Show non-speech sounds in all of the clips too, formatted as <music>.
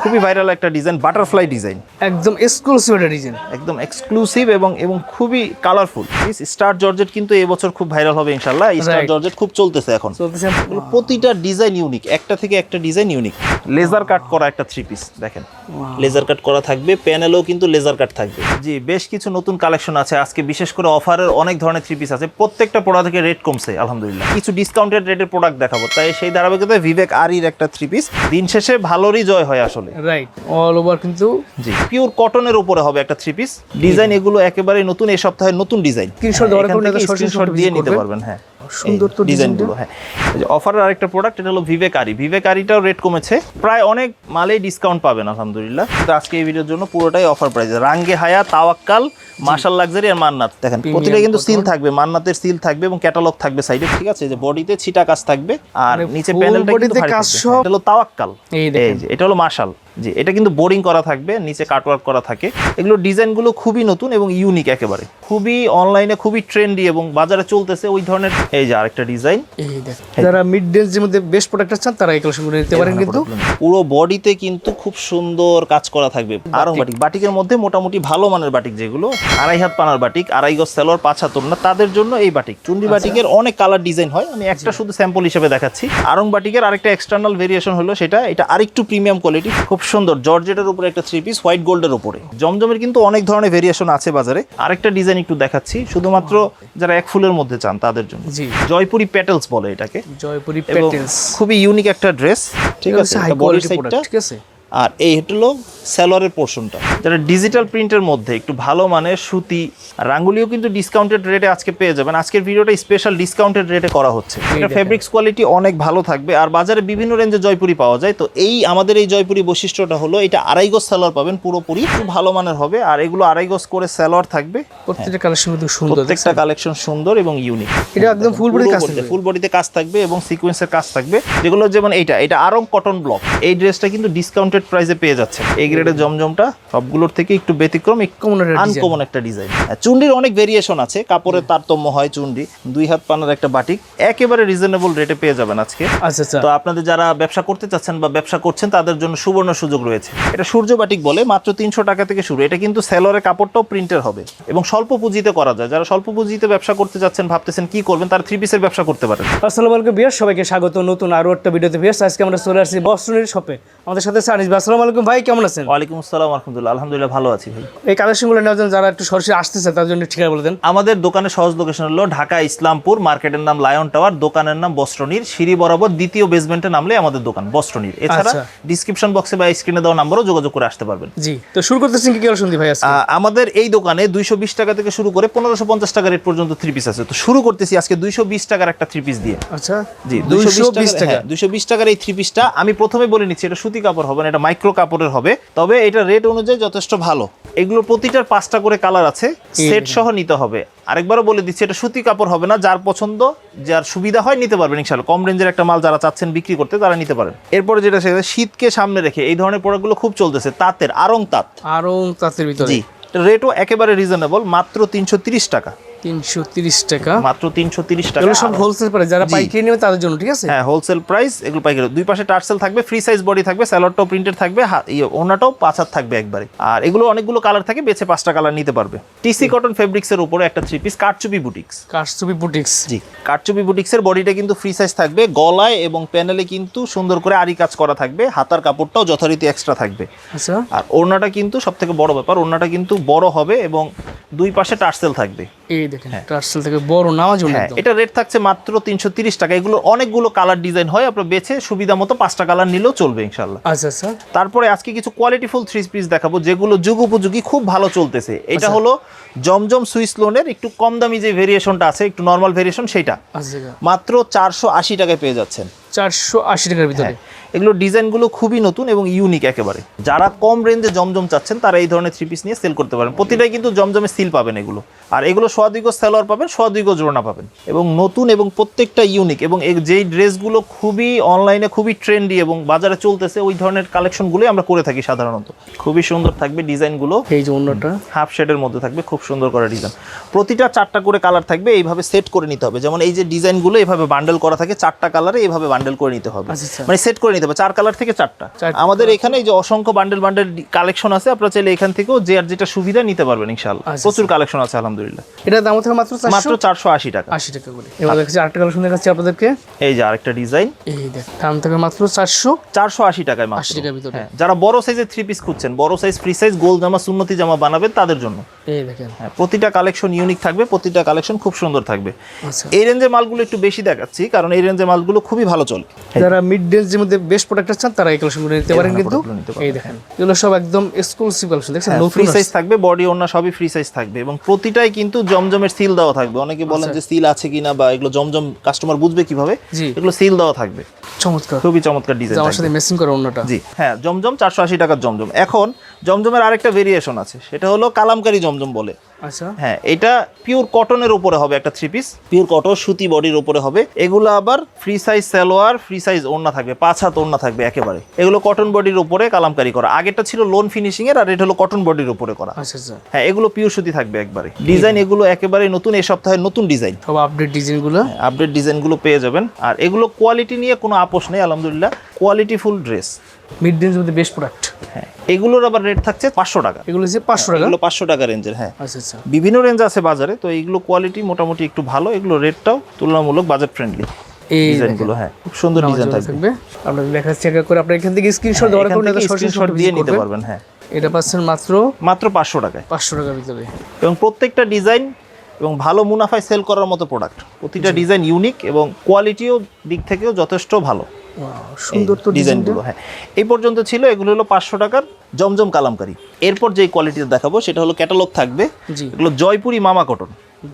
খুবই ভাইরাল একটা design butterfly design একদম এক্সক্লুসিভ একটা ডিজাইন একদম এক্সক্লুসিভ এবং এবং খুবই কালারফুল স্টার জর্জেট কিন্তু এবছর খুব ভাইরাল হবে ইনশাল্লাহ স্টার জর্জেট খুব চলতেছে এখন। চলতেছে প্রতিটা ডিজাইন ইউনিক একটা থেকে একটা ডিজাইন ইউনিক লেজার কাট করা একটা থ্রি পিস দেখেন। লেজার কাট করা থাকবে প্যানেলেও কিন্তু লেজার কাট থাকবে। জি বেশ কিছু নতুন কালেকশন আছে। আজকে বিশেষ করে অফারের অনেক ধরনের থ্রি পিস আছে। প্রত্যেকটা প্রোডাক্ট থেকে রেট কমছে আলহামদুলিল্লাহ। কিছু ডিসকাউন্টেড রেটের প্রোডাক্ট দেখাবো। তাই সেই ধারাবাহিকতায় বিবেক আরির একটা থ্রি পিস দিন শেষে ভালোরই জয় হয় আসলে। রাইট অল ওভার কিন্তু জি। পিওর কটনের উপরে হবে একটা থ্রি পিস ডিজাইন এগুলো একেবারে নতুন এই সপ্তাহে নতুন ডিজাইন সরাসরি স্ক্রিনশট দিয়ে নিতে পারবেন হ্যাঁ। সুন্দর তো ডিজাইনগুলো হ্যাঁ। অফারের আরেকটা প্রোডাক্ট এটা হলো ভিভেকারি ভিভেকারিটাও রেট কমেছে। প্রায় অনেক মালেই ডিসকাউন্ট পাবেন আলহামদুলিল্লাহ। কিন্তু আজকে এই ভিডিওর জন্য পুরোটাই অফার প্রাইস রাঙ্গে হায়া তাওয়াক্কাল মার্শাল লাক্সারি আর মান্নাত। দেখেন প্রতিটা কিন্তু সিল থাকবে মান্নাতের সিল থাকবে এবং ক্যাটালগ থাকবে সাইডে ঠিক আছে? যে বডিতে ছিটা কাজ থাকবে আর মানে নিচে প্যানেলটা কিন্তু কাজ। এটা হলো তাওয়াক্কাল। এই এই যে এটা হলো মার্শাল জি এটা কিন্তু বোরিং করা থাকবে নিচে কাটওয়ার্ক করা থাকে। এগুলো ডিজাইনগুলো খুবই নতুন এবং ইউনিক একেবারে। খুবই অনলাইনে খুবই ট্রেন্ডি এবং বাজারে চলতেছে ওই ধরনের। এই যে আরেকটা ডিজাইন যারা মিড রেঞ্জের মধ্যে বেস্ট প্রোডাক্ট চান তারা এই কালেকশন নিতে পারেন কিন্তু। পুরো বডিতে কিন্তু খুব সুন্দর কাজ করা থাকবে। আরং বাটিক বাটিকের মধ্যে মোটামুটি ভালো মানের বাটিক যেগুলো আড়াই হাত পানার বাটিক আড়াই গজ সেলোয়ার পাঁচ হাত না তাদের জন্য এই বাটিক। চুন্ডি বাটিকের অনেক কালার ডিজাইন হয় আমি একটা শুধু স্যাম্পল হিসেবে দেখাচ্ছি। আরং বাটিকের আরেকটা এক্সটার্নাল ভেরিয়েশন হলো সেটা এটা আরেকটু প্রিমিয়াম কোয়ালিটি খুব সুন্দর জর্জেটের উপরে একটা থ্রি পিস হোয়াইট গোল্ডের উপরে। জমজমের কিন্তু অনেক ধরনের ভেরিয়েশন আছে বাজারে। আরেকটা ডিজাইন একটু দেখাচ্ছি শুধুমাত্র যারা এক ফুলের মধ্যে চান তাদের জন্য। জি। জয়পুরি প্যাটেলস বলে এটাকে। জয়পুরি প্যাটেলস খুবই ইউনিক একটা ড্রেস ঠিক আছে? ঠিক আছে? আর এই হলো স্যালোয়ারের পোর্শনটা। যেটা ডিজিটাল প্রিন্টের মধ্যে একটু ভালো মানের সুতি রাঙ্গুলিও কিন্তু ডিসকাউন্টেড রেটে আজকে পেয়ে যাবেন। আজকের ভিডিওটা স্পেশাল ডিসকাউন্টেড রেটে করা হচ্ছে। এটা ফেব্রিক্স কোয়ালিটি অনেক ভালো থাকবে আর বাজারে বিভিন্ন রেঞ্জে জয়পুরি পাওয়া যায়। তো এই আমাদের এই জয়পুরি বৈশিষ্ট্যটা হলো এটা আড়াই গজ সালোয়ার পাবেন পুরোপুরি একটু ভালো মানের হবে। আর এগুলো আড়াই গজ করে স্যালোয়ার থাকবে। প্রত্যেকটা কালেকশন কিন্তু সুন্দর প্রত্যেকটা কালেকশন সুন্দর এবং ইউনিক এটা একদম full body কাজ থাকবে। ফুল বডিতে কাজ থাকবে এবং সিকোয়েন্সের কাজ থাকবে। যেগুলো যেমন এইটা এটা আরং কটন ব্লক এই ড্রেসটা কিন্তু ডিসকাউন্টেড প্রাইসে পেয়ে যাচ্ছে এই গ্রেডের জমজমটা সবগুলোর থেকে একটু ব্যতিক্রম। আনকমন একটা ডিজাইন চুন্ডির অনেক ভেরিয়েশন আছে। কাপড়ের তারতম্য হয় চুন্ডি দুই হাত পানার একটা বাটিক। একেবারে রিজনেবল রেটে পেয়ে যাবেন আজকে। আচ্ছা আচ্ছা। তো আপনাদের যারা ব্যবসা করতে চাচ্ছেন বা ব্যবসা করছেন তাদের জন্য সুবর্ণ সুযোগ রয়েছে। এটা সূর্য বাটিক বলে মাত্র তিনশো টাকা থেকে শুরু। এটা কিন্তু সেলরের কাপড়টাও প্রিন্টের হবে। এবং স্বল্প পুঁজিতে করা যায়। যারা স্বল্প পুঁজিতে ব্যবসা করতে যাচ্ছেন ভাবতেছেন কি করবেন তারা থ্রি পিসের ব্যবসা করতে পারেন। আসসালামু আলাইকুম বিয়ার সবাইকে স্বাগত। নতুন আরও একটা ভিডিওতে বিয়ার আজকে আমরা চলে আসছি বস্ত্রনীর শপে আমাদের সাথে আনিস ভাই আসসালামু আলাইকুম ভাই কেমন আছেন? ওয়ালাইকুম আসসালাম আলহামদুলিল্লাহ আলহামদুলিল্লাহ ভালো আছি ভাই। এই কালেকশনগুলো নেওয়ার জন্য যারা একটু সরাসরি আসতেছে তার জন্য ঠিকানা বলে দেন। আমাদের দোকানের সহজ লোকেশন হলো ঢাকা ইসলামপুর মার্কেটের নাম লায়ন টাওয়ার দোকানের নাম বস্ত্রনীর সিঁড়ি বরাবর দ্বিতীয় বেসমেন্টে নামলে আমাদের দোকান বস্ত্রনীর। এছাড়া আচ্ছা। ডিসক্রিপশন বক্সে বা স্ক্রিনে দেওয়া নাম্বারও যোগাযোগ করে আসতে পারবেন। জি তো শুরু করতেছেন কি ভাই আমাদের এই দোকানে দুইশো বিশ টাকা থেকে শুরু করে পনেরোশো পঞ্চাশ টাকা রেট পর্যন্ত থ্রি পিস আছে। তো শুরু করতেছি আজকে দুইশো বিশ টাকার একটা থ্রি পিস দিয়ে। আচ্ছা। জি দুইশো দুইশো বিশ টাকা? দুইশো বিশ টাকার এই থ্রি পিসটা আমি প্রথমে বলে নিচ্ছি এটা সুতি কাপড় হবে না এটা মাইক্রো কাপড়ের হবে। তবে এটা রেট অনুযায়ী যথেষ্ট ভালো। এগুলো প্রতিটার পাঁচটা করে কালার আছে। সেট সহ নিতে হবে। আরেকবারও বলে দিচ্ছি এটা সুতি কাপড় হবে না। যার পছন্দ যার সুবিধা হয় নিতে পারবেন ইনশাল্লাহ কম রেঞ্জের একটা মাল যারা চাচ্ছেন বিক্রি করতে তারা নিতে পারেন। এরপরে যেটা সেটা শীতকে সামনে রেখে এই ধরনের প্রোডাক্টগুলো খুব চলতেছে। তাঁতের আরং তাঁত। আরং তাঁতের ভিতরে। জি। রেটও একেবারে রিজনেবল মাত্র তিনশো তিরিশ টাকা। তিনশো তিরিশ টাকা। মাত্র তিনশো তিরিশ টাকা। এগুলো সব হোলসেল প্রাইস যারা। পাইকারি নেবে তাদের জন্য ঠিক আছে? হ্যাঁ হোলসেল প্রাইস এগুলো পাইকারি। দুই পাশে টার্সেল থাকবে ফ্রি সাইজ বডি থাকবে স্যালোয়ারটাও প্রিন্টেড থাকবে ইয়ে, ওনাটাও পাঁচ হাত থাকবে একবারে। আর এগুলো অনেকগুলো কালার থাকে বেছে পাঁচটা কালার নিতে পারবে। টিসি কটন ফেব্রিক্স এর উপরে একটা থ্রি পিস কারচুপি বুটিক্স কারচুপি বুটিক্স জি কারচুপি বুটিক্সের বডিটা কিন্তু ফ্রি সাইজ থাকবে গলায় এবং প্যানেলে কিন্তু সুন্দর করে আরি কাজ করা থাকবে হাতার কাপড়টাও যথারীতি এক্সট্রা থাকবে। আচ্ছা। আর ওড়নাটা কিন্তু সব থেকে বড় ব্যাপার ওড়নাটা কিন্তু বড় হবে এবং দুই পাশে টার্সেল থাকবে। এই দেখেন টার্সেল থেকে বড় নামাজ হ্যাঁ এটা রেট থাকছে মাত্র তিনশো তিরিশ টাকা। এগুলো অনেকগুলো কালার ডিজাইন হয় আপনার বেছে সুবিধা মতো পাঁচটা কালার নিলেও চলবে ইনশাল্লাহ আচ্ছা আচ্ছা। তারপরে আজকে কিছু কোয়ালিটিফুল থ্রি পিস দেখাবো যেগুলো যুগ উপযোগী খুব ভালো চলতেছে। এটা হলো জমজম সুইস লোনের একটু কম দামি যে ভেরিয়েশনটা আছে একটু নর্মাল ভেরিয়েশন সেটা। আচ্ছা। মাত্র চারশো আশি টাকায় পেয়ে যাচ্ছেন। চারশো আশি টাকার ভিতরে। হ্যাঁ। এগুলো ডিজাইনগুলো খুবই নতুন এবং ইউনিক একেবারে। যারা কম রেঞ্জে জমজম চাচ্ছেন তারা এই ধরনের থ্রি পিস নিয়ে সেল করতে পারেন প্রতিটাই কিন্তু জমজমে সিল পাবেন এগুলো। আর এগুলো সোয়াদিগো সেলোয়ার পাবেন সোয়াদিগো জোড়না পাবেন। এবং নতুন এবং প্রত্যেকটা ইউনিক এবং যেই ড্রেসগুলো খুবই অনলাইনে খুবই ট্রেন্ডি এবং বাজারে চলতেছে ওই ধরনের কালেকশনগুলোই আমরা করে থাকি সাধারণত। খুবই সুন্দর থাকবে ডিজাইনগুলো। এই যে অন্যটা। হাফ শেডের মধ্যে থাকবে খুব সুন্দর করা ডিজাইন প্রতিটা চারটা করে কালার থাকবে এইভাবে সেট করে নিতে হবে। যেমন এই যে ডিজাইনগুলো এইভাবে বান্ডেল করা থাকে চারটা কালারে এইভাবে বান্ডেল করে নিতে হবে। আচ্ছা, আচ্ছা। মানে সেট করে নিতে হবে নিতে পারবেন চার কালার থেকে চারটা। আমাদের এখানে এই যে অসংখ্য বান্ডেল বান্ডেল কালেকশন আছে আপনারা চাইলে এখান থেকেও যে আর যেটা সুবিধা নিতে পারবেন ইনশাআল্লাহ। আচ্ছা, প্রচুর কালেকশন আছে আলহামদুলিল্লাহ। এটা দাম থেকে মাত্র মাত্র চারশো আশি টাকা। আশি টাকা করে। এবার দেখছি আরেকটা কালেকশন দেখাচ্ছি আপনাদেরকে। এই যে আরেকটা ডিজাইন এই দেখ দাম থেকে মাত্র চারশো চারশো আশি টাকায় মাত্র। আশি টাকার ভিতরে। হ্যাঁ যারা বড় সাইজের থ্রি পিস খুঁজছেন বড় সাইজ ফ্রি সাইজ গোল জামা সুন্নতি জামা বানাবেন তাদের জন্য। এই দেখেন। হ্যাঁ প্রতিটা কালেকশন ইউনিক থাকবে প্রতিটা কালেকশন খুব সুন্দর থাকবে। আচ্ছা। এই রেঞ্জের মালগুলো একটু বেশি দেখাচ্ছি কারণ এই রেঞ্জের মালগুলো খুবই ভালো চলে। যারা মিড রেঞ্জের মধ্যে বেস্ট প্রোডাক্ট চান তারা এই কালেকশনগুলো নিতে পারেন কিন্তু। এই দেখেন এগুলো সব একদম এক্সক্লুসিভ কালেকশন দেখছেন? নতুন ফ্রি সাইজ থাকবে বডি অন্য সবই ফ্রি সাইজ থাকবে এবং প্রতিটাই কিন্তু জমজমের সিল দেওয়া থাকবে। অনেকে বলেন যে সিল আছে কিনা বা এগুলো জমজম কাস্টমার বুঝবে কীভাবে এগুলো সিল দেওয়া থাকবে। চমৎকার। খুবই চমৎকার ডিজাইন আমার সাথে মেসিং করা অন্যটা জি হ্যাঁ জমজম চারশো আশি টাকার জমজম। এখন জমজমের আরেকটা ভেরিয়েশন আছে। সেটা হলো কালামকারি জমজম বলে। আচ্ছা। হ্যাঁ এটা পিওর কটনের উপরে হবে একটা থ্রি পিস পিওর কটন সুতি বডির উপরে হবে। এগুলো আবার free size salwar free size ওড়না থাকবে পাঁচ হাত ওড়না থাকবে একেবারে। এগুলো কটন বডির উপরে কালামকারি করা। আগেরটা ছিল লোন ফিনিশিং এর আর এটা হলো কটন বডির উপরে করা। আচ্ছা আচ্ছা। হ্যাঁ এগুলো পিওর সুতি থাকবে একবারে। ডিজাইন এগুলো একেবারে নতুন এই সপ্তাহে নতুন ডিজাইন সব আপডেট ডিজাইনগুলো আপডেট ডিজাইনগুলো পেয়ে যাবেন। আর এগুলো কোয়ালিটি নিয়ে কোনো আপোষ নেই আলহামদুলিল্লাহ। কোয়ালিটি ফুল ড্রেস মিড রেঞ্জের মধ্যে বেস্ট প্রোডাক্ট হ্যাঁ এগুলোর আবার রেট থাকছে পাঁচশো টাকা। এগুলো যে পাঁচশো টাকা? এগুলো পাঁচশো টাকা রেঞ্জের হ্যাঁ। আচ্ছা আচ্ছা। বিভিন্ন রেঞ্জ আছে বাজারে তো এইগুলো কোয়ালিটি মোটামুটি একটু ভালো এগুলো রেটটাও তুলনামূলক বাজেট ফ্রেন্ডলি এই ডিজাইনগুলো হ্যাঁ খুব সুন্দর ডিজাইন থাকবে। থাকবে লেখা চেক করে আপনার এখান থেকে স্ক্রিনশট দেওয়ার এখান স্ক্রিনশট দিয়ে নিতে পারবেন হ্যাঁ। এটা পাচ্ছেন মাত্র মাত্র পাঁচশো টাকায়। পাঁচশো টাকার ভিতরে। এবং প্রত্যেকটা ডিজাইন এবং ভালো মুনাফায় সেল করার মতো প্রোডাক্ট প্রতিটা ডিজাইন ইউনিক এবং কোয়ালিটিও দিক থেকেও যথেষ্ট ভালো। সুন্দর তো ডিজাইনগুলো হ্যাঁ। এই পর্যন্ত ছিল এগুলো হলো পাঁচশো টাকার জমজম কালামকারি। এরপর যে কোয়ালিটিটা দেখাবো সেটা হলো ক্যাটালগ থাকবে। এগুলো জয়পুরি মামা কটন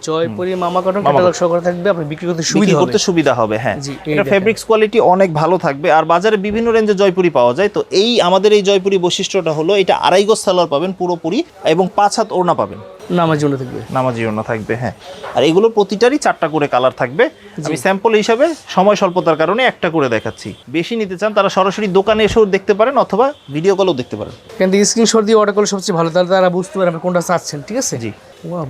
জয়পুরি মামা কটন ক্যাটালগ সহ থাকবে আপনি বিক্রি করতে সুবিধা করতে সুবিধা হবে হ্যাঁ। এটা। ফেব্রিক্স কোয়ালিটি অনেক ভালো থাকবে আর বাজারে বিভিন্ন রেঞ্জে জয়পুরি পাওয়া যায়। তো এই আমাদের এই জয়পুরি বৈশিষ্ট্যটা হলো এটা আড়াই গজ সালোয়ার পাবেন পুরোপুরি এবং পাঁচ হাত ওড়না পাবেন। নামার জন্য থাকবে। নামাজি ওড়না থাকবে হ্যাঁ। আর এগুলো প্রতিটারই চারটা করে কালার থাকবে। আমি স্যাম্পল হিসাবে সময় স্বল্পতার কারণে একটা করে দেখাচ্ছি। বেশি নিতে চান তারা সরাসরি দোকানে এসেও দেখতে পারেন অথবা ভিডিও কলেও দেখতে পারেন। এখান থেকে স্ক্রিনশট দিয়ে অর্ডার করলে সবচেয়ে ভালো তাহলে তারা বুঝতে পারবে আপনি কোনটা চাচ্ছেন ঠিক আছে? জি।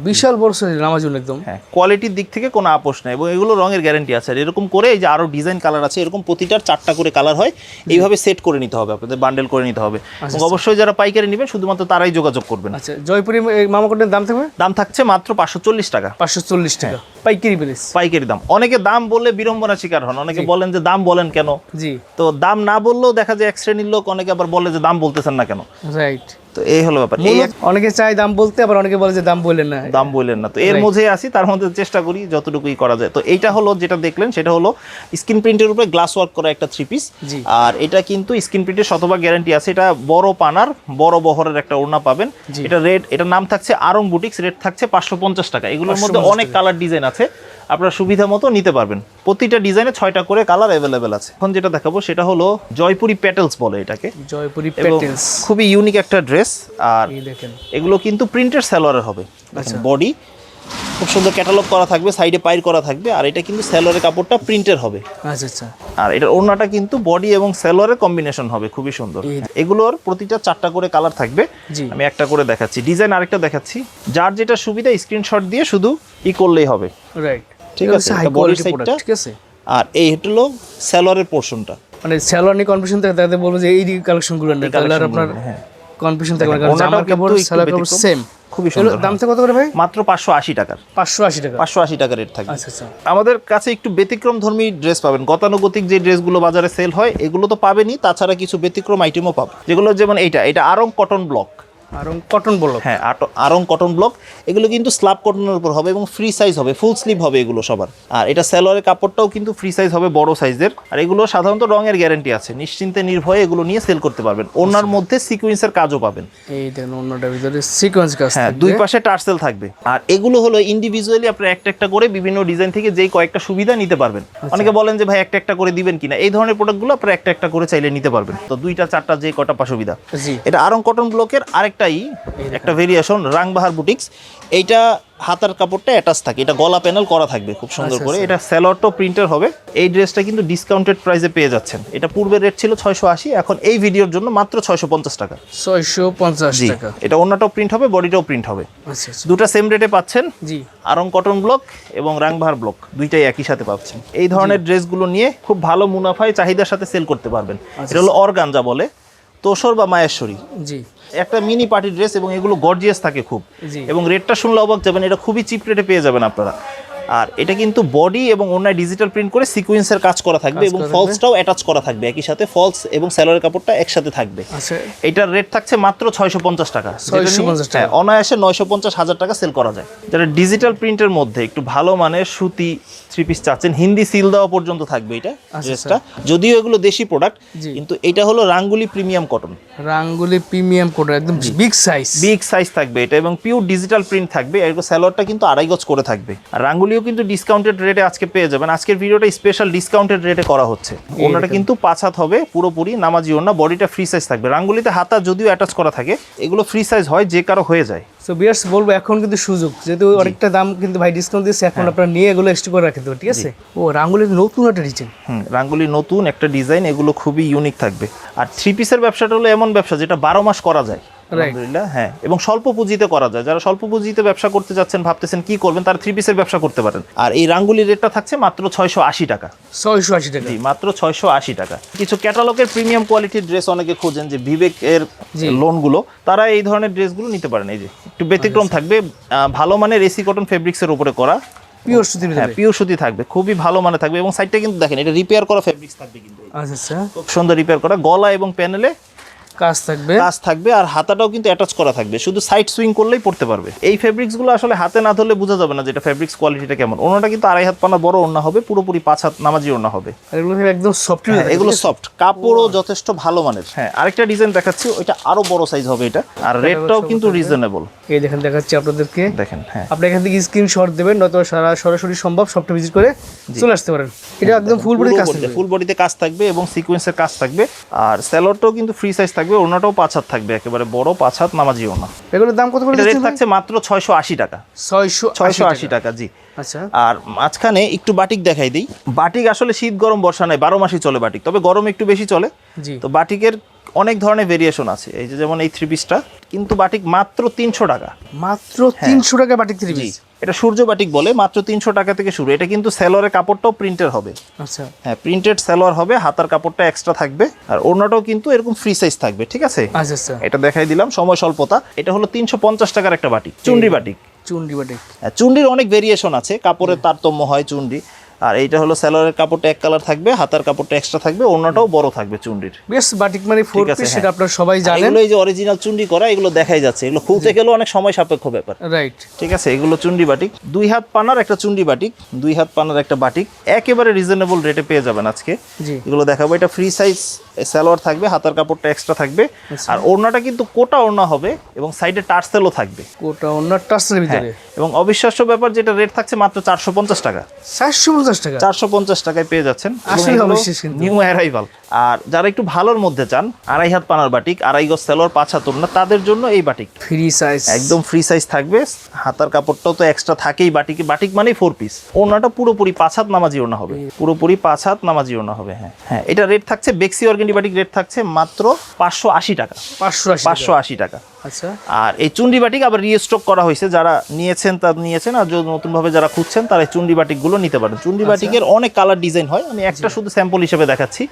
বিশাল বড় সাইজ একদম। হ্যাঁ কোয়ালিটির দিক থেকে কোনো আপোষ নেই এবং এগুলো রঙের গ্যারান্টি আছে। আর এরকম করে এই যে আরও ডিজাইন কালার আছে এরকম প্রতিটার চারটা করে কালার হয় এইভাবে সেট করে নিতে হবে আপনাদের বান্ডেল করে নিতে হবে। এবং অবশ্যই যারা পাইকারি নেবেন শুধুমাত্র তারাই যোগাযোগ করবেন। আচ্ছা জয়পুরি এই মামা কটনের দাম থাকবে? দাম থাকছে মাত্র পাঁচশো চল্লিশ টাকা। পাঁচশো চল্লিশ টাকা। পাইকারি প্রাইস। পাইকারি দাম। অনেকে দাম বললে বিড়ম্বনা শিকার হন অনেকে বলেন যে দাম বলেন কেন? জি। তো দাম না বললেও দেখা যায় এক শ্রেণির লোক অনেকে আবার বলে যে দাম বলতেছেন না কেন? রাইট তো এই হলো ব্যাপার। অনেকে চায় দাম বলতে আবার অনেকে বলে যে দাম বললেন না। দাম বললেন না। তো এর মধ্যে আসি তার মধ্যে চেষ্টা করি যতটুকুই করা যায়। তো এইটা হলো যেটা দেখলেন সেটা হলো স্ক্রিন প্রিন্টের উপরে গ্লাস ওয়ার্ক করা একটা থ্রি পিস আর এটা কিন্তু স্ক্রিন প্রিন্টের শতভাগ গ্যারান্টি আছে। এটা বড় পানার বড় বহরের একটা ওড়না পাবেন। এটা রেট এটার নাম থাকছে আরং বুটিক্স রেট থাকছে পাঁচশো পঞ্চাশ টাকা। এগুলোর মধ্যে অনেক কালার ডিজাইন আছে। আপনার সুবিধা মতো নিতে পারবেন। প্রতিটা ডিজাইনে ছয়টা করে কালার অ্যাভেলেবেল আছে। এখন যেটা দেখাবো সেটা হলো জয়পুরি প্যাটেলস বলে এটাকে। জয়পুরি প্যাটেলস খুবই ইউনিক একটা ড্রেস আর দেখেন। এগুলো কিন্তু প্রিন্টেড স্যালোয়ারের হবে। বডি খুব সুন্দর ক্যাটালগ করা থাকবে সাইডে পাইর করা থাকবে। আর এটা কিন্তু স্যালোয়ারের কাপড়টা প্রিন্টের হবে। আচ্ছা আচ্ছা। আর এটার ওড়নাটা কিন্তু বডি এবং স্যালোয়ারের কম্বিনেশন হবে খুবই সুন্দর। এগুলোর প্রতিটা চারটা করে কালার থাকবে। আমি একটা করে দেখাচ্ছি। ডিজাইন আরেকটা দেখাচ্ছি। যার যেটা সুবিধা স্ক্রিনশট দিয়ে শুধু ই করলেই হবে। রাইট ঠিক আছে, ঠিক আছে? আর এই হলো স্যালোয়ারের পোর্শনটা মানে স্যালোয়ার নিয়ে কনফিউশন থাকে তাদের বলব যে এই কালেকশনগুলো নেই তাহলে আপনার হ্যাঁ। কনফিউশন থাকবে না কারণ জামার কাপড় স্যালোয়ার কাপড় সেম খুবই সুন্দর দাম থেকে কত করে ভাই? মাত্র পাঁচশো আশি টাকার। পাঁচশো আশি টাকা। পাঁচশো আশি টাকা রেট থাকবে আচ্ছা আচ্ছা। আমাদের কাছে একটু ব্যতিক্রম ধর্মী ড্রেস পাবেন। গতানুগতিক যে ড্রেসগুলো বাজারে সেল হয় এগুলো তো পাবেনই তাছাড়া কিছু ব্যতিক্রম আইটেমও পাবেন। যেগুলো যেমন এইটা এটা আরং কটন ব্লক আর কটন বলো হ্যাঁ আরং কটন ব্লক এগুলো কিন্তু স্ল্যাব কটনের উপর হবে এবং ফ্রি সাইজ হবে ফুল স্লিভ হবে এগুলো সবার। আর এটা স্যালোয়ারের কাপড়টাও কিন্তু ফ্রি সাইজ হবে বড় সাইজের আর এগুলো সাধারণত রঙের গ্যারান্টি আছে। নিশ্চিন্তে নির্ভয়ে এগুলো নিয়ে সেল করতে পারবেন। ওনার মধ্যে সিকুয়েন্সের কাজও পাবেন। এই দেখেন অন্যটার ভিতরে সিকোয়েন্স কাজ হ্যাঁ দুই পাশে টার্সেল থাকবে। আর এগুলো হলো ইন্ডিভিজুয়ালি আপনার একটা একটা করে বিভিন্ন ডিজাইন থেকে যেই কয়েকটা সুবিধা নিতে পারবেন। অনেকে বলেন যে ভাই একটা একটা করে দিবেন কিনা? এই ধরনের প্রোডাক্টগুলো আপনারা একটা একটা করে চাইলে নিতে পারবেন। তো দুইটা চারটা যে কটা সুবিধা। এটা আরং কটন ব্লকের আরেকটা আরেকটাই একটা ভেরিয়েশন রাংবাহার বুটিক্স এইটা হাতার কাপড়টা অ্যাটাচ থাকে। এটা গলা প্যানেল করা থাকবে খুব সুন্দর আচ্ছা, করে। আচ্ছা। এটা স্যালোয়ারটাও প্রিন্টার হবে। এই ড্রেসটা কিন্তু ডিসকাউন্টেড প্রাইসে পেয়ে যাচ্ছেন। এটা পূর্বের রেট ছিল ছয়শো আশি এখন এই ভিডিওর জন্য মাত্র ছয়শো পঞ্চাশ টাকা। ছয়শো পঞ্চাশ টাকা। এটা অন্যটাও প্রিন্ট হবে বডিটাও প্রিন্ট হবে। আচ্ছা আচ্ছা। দুটা সেম রেটে পাচ্ছেন। জি। আরং কটন ব্লক এবং রাংবাহার ব্লক দুইটাই একই সাথে পাচ্ছেন। এই ধরনের ড্রেসগুলো নিয়ে খুব ভালো মুনাফায় চাহিদার সাথে সেল করতে পারবেন। এটা হলো অর্গানজা বলে। তোসর বা মায়েশ্বরী। জি। একটা মিনি পার্টি ড্রেস এবং এগুলো গর্জিয়াস থাকে খুব। এবং রেটটা শুনলে অবাক যাবেন এটা খুবই চিপ রেটে পেয়ে যাবেন আপনারা। আর এটা কিন্তু বডি এবং অন্যায় ডিজিটাল প্রিন্ট করে সিকোয়েন্সের কাজ করা থাকবে এবং। ফলসটাও অ্যাটাচ করা থাকবে একই সাথে ফলস এবং স্যালোয়ারের কাপড়টা একসাথে থাকবে। আচ্ছা। এটার রেট থাকছে মাত্র ছয়শো পঞ্চাশ টাকা। যেটা নিয়ে- 650 টাকা। হ্যাঁ, অনায়াসে নয়শো পঞ্চাশ হাজার টাকা সেল করা যায়। যারা ডিজিটাল প্রিন্টের মধ্যে একটু ভালো মানের সুতি থ্রি পিস চাচ্ছেন হিন্দি সিল দেওয়া পর্যন্ত থাকবে এটা ড্রেসটা যদিও এগুলো দেশি প্রোডাক্ট কিন্তু এটা হলো Rangoli premium cotton Rangoli premium code একদম বিগ সাইজ বিগ সাইজ থাকবে এটা এবং পিওর ডিজিটাল প্রিন্ট থাকবে এর স্যালোয়ারটা কিন্তু আড়াই গজ করে থাকবে। আর রাঙ্গুলিও কিন্তু ডিসকাউন্টেড রেটে আজকে পেয়ে যাবেন। আজকের ভিডিওটা স্পেশাল ডিসকাউন্টেড রেটে করা হচ্ছে। ওনাটা কিন্তু পাঁচ হাত হবে পুরোপুরি নামাজি ওনা বডিটা ফ্রি সাইজ থাকবে। রাঙ্গুলিতে হাতা যদিও অ্যাটাচ করা থাকে এগুলো ফ্রি সাইজ হয় যে কারও হয়ে যায়। সো বিয়ার্স বলব এখন কিন্তু সুযোগ। যেহেতু অনেকটা দাম কিন্তু ভাই ডিসকাউন্ট দিচ্ছে হ্যাঁ। এখন আপনারা নিয়ে এগুলো এক্সট্রা করে রাখতে পারেন ঠিক আছে? ও রাঙ্গুলির নতুন একটা ডিজাইন হুম রাঙ্গুলির নতুন একটা ডিজাইন এগুলো খুবই ইউনিক থাকবে। আর থ্রি পিসের ব্যবসাটা হলো এমন ব্যবসা যেটা বারো মাস করা যায়। আলহামদুলিল্লাহ হ্যাঁ। এবং স্বল্প পুঁজিতে করা যায়। যারা স্বল্প পুঁজিতে ব্যবসা করতে যাচ্ছেন ভাবতেছেন কি করবেন তারা থ্রি পিসের ব্যবসা করতে পারেন। আর এই রাঙ্গুলির রেটটা থাকছে মাত্র ছয়শো আশি টাকা। ছয়শো আশি টাকা। মাত্র ছয়শো আশি টাকা। কিছু ক্যাটালগের প্রিমিয়াম কোয়ালিটির ড্রেস অনেকে খোঁজেন যে বিবেকের জি। লোনগুলো তারা এই ধরনের ড্রেসগুলো নিতে পারেন। এই যে একটু ব্যতিক্রম থাকবে। ভালো মানের এসি কটন ফেব্রিক্সের উপরে করা। পিওর সুতির হ্যাঁ পিওর সুতি থাকবে। খুবই ভালো মানে থাকবে। এবং সাইডটা কিন্তু দেখেন এটা রিপেয়ার করা ফেব্রিক্স থাকবে কিন্তু। আচ্ছা আচ্ছা। খুব সুন্দর রিপেয়ার করা। গলা এবং প্যানেলে কাজ থাকবে। কাজ থাকবে আর হাতাটাও কিন্তু অ্যাটাচ করা থাকবে। শুধু সাইড সুইং করলেই পড়তে পারবে। এই ফেব্রিক্সগুলো আসলে হাতে না ধরলে বোঝা যাবে না যেটা ফেব্রিক্স কোয়ালিটিটা কেমন। ওনাটা কিন্তু আড়াই হাত পানা বড় ওনা হবে পুরোপুরি পাঁচ হাত নামাজি ওনা হবে। এগুলো একদম সফট হ্যাঁ, এগুলো সফট কাপড়ও যথেষ্ট ভালো মানের। হ্যাঁ আরেকটা ডিজাইন দেখাচ্ছি ওইটা আরও বড় সাইজ হবে এটা। আর রেটটাও কিন্তু রিজনেবল এই দেখেন দেখাচ্ছি আপনাদেরকে। দেখেন হ্যাঁ। আপনি এখান থেকে স্ক্রিনশট দেবেন নয়তো সারা সরাসরি সম্ভব সবটা ভিজিট করে চলে আসতে পারেন। এটা একদম ফুল বডি কাজ থাকবে। ফুল বডিতে কাজ থাকবে এবং সিকোয়েন্সের কাজ থাকবে। আর স্যালোয়ারটাও কিন্তু ফ্রি সাইজ থাকবে ওনাটাও পাঁচ হাত থাকবে একেবারে বড় পাঁচ হাত নামাজি ওনা এগুলোর দাম কত করে রেট থাকছে মাত্র ছয়শো আশি টাকা। ছয়শো ছয়শো আশি টাকা জি। আচ্ছা। আর মাঝখানে একটু বাটিক দেখাই দিই। বাটিক আসলে শীত গরম বর্ষা নাই বারো মাসই চলে বাটিক তবে গরম একটু বেশি চলে। তো বাটিকের অনেক ধরনের ভেরিয়েশন আছে। এই যে যেমন এই থ্রি পিসটা কিন্তু বাটিক মাত্র তিনশো টাকা। মাত্র তিনশো টাকা বাটিক থ্রি পিস এটা সূর্য বাটিক বলে মাত্র তিনশো টাকা থেকে শুরু। এটা কিন্তু স্যালোয়ারের কাপড়টাও প্রিন্টের হবে। আচ্ছা। হ্যাঁ প্রিন্টেড স্যালোয়ার হবে হাতার কাপড়টা এক্সট্রা থাকবে। আর ওড়নাটাও কিন্তু এরকম ফ্রি সাইজ থাকবে ঠিক আছে? আচ্ছা আচ্ছা। এটা দেখাই দিলাম সময় স্বল্পতা। এটা হলো তিনশো পঞ্চাশ টাকার একটা বাটিক চুন্ডি বাটিক চুন্ডি বাটিক হ্যাঁ, চুন্ডির অনেক ভেরিয়েশন আছে। কাপড়ের তারতম্য হয় চুন্ডি। আর এইটা হলো স্যালোয়ারের কাপড়টা এক কালার থাকবে হাতার কাপড়টা এক্সট্রা থাকবে ওড়নাটাও বড় থাকবে চুন্ডির বেশ বাটিক মানে ফোর পিস হ্যাঁ। সেটা আপনারা সবাই জানেন। এগুলো এই যে অরিজিনাল চুন্ডি করা এগুলো দেখাই যাচ্ছে। এগুলো খুলতে গেলেও অনেক সময় সাপেক্ষ ব্যাপার। রাইট ঠিক আছে এগুলো চুন্ডি বাটিক দুই হাত পানার একটা চুন্ডি বাটিক দুই হাত পানার একটা বাটিক একেবারে রিজনেবল রেটে পেয়ে যাবেন আজকে। জি। এগুলো দেখাবো এটা ফ্রি সাইজ সালোয়ার থাকবে হাতার কাপড়টা এক্সট্রা থাকবে। আচ্ছা। আর ওড়নাটা কিন্তু কোটা ওড়না হবে এবং সাইডে টার্সেলও থাকবে। কোটা টাসের হ্যাঁ ভিতরে। এবং অবিশ্বাস্য ব্যাপার যেটা রেট থাকছে মাত্র চারশো পঞ্চাশ টাকা। চারশো পঞ্চাশ টাকা। চারশো পঞ্চাশ টাকায় পেয়ে যাচ্ছেন। নিউ অ্যারাইভাল আর যারা একটু ভালোর মধ্যে চান আড়াই হাত পানার বাটিক আড়াই গজ পাঁচ হাত তাদের জন্য এই বাটিক। ফ্রি সাইজ একদম ফ্রি সাইজ থাকবে। হাতার কাপড়টাও তো এক্সট্রা থাকেই বাটিকে। বাটিক মানেই ফোর পিস ওড়নাটা পুরোপুরি পাঁচ হাত নামাজি ওড়না হবে। পুরোপুরি পাঁচ হাত নামাজি ওড়না হবে হ্যাঁ। হ্যাঁ এটা রেট থাকছে বেক্সি অর্গেন্ডি বাটিক রেট থাকছে মাত্র পাঁচশো আশি টাকা। পাঁচশো পাঁচশো আশি টাকা। আচ্ছা। আর এই চুন্ডি বাটিক আবার রিস্টক করা হয়েছে। যারা নিয়েছেন তারা নিয়েছেন আর যদি নতুনভাবে যারা খুঁজছেন তারা এই চুন্ডি বাটিকগুলো নিতে পারেন। চুন্ডি বাটিকের অনেক কালার ডিজাইন হয়। আমি একটা শুধু স্যাম্পল হিসেবে দেখাচ্ছি।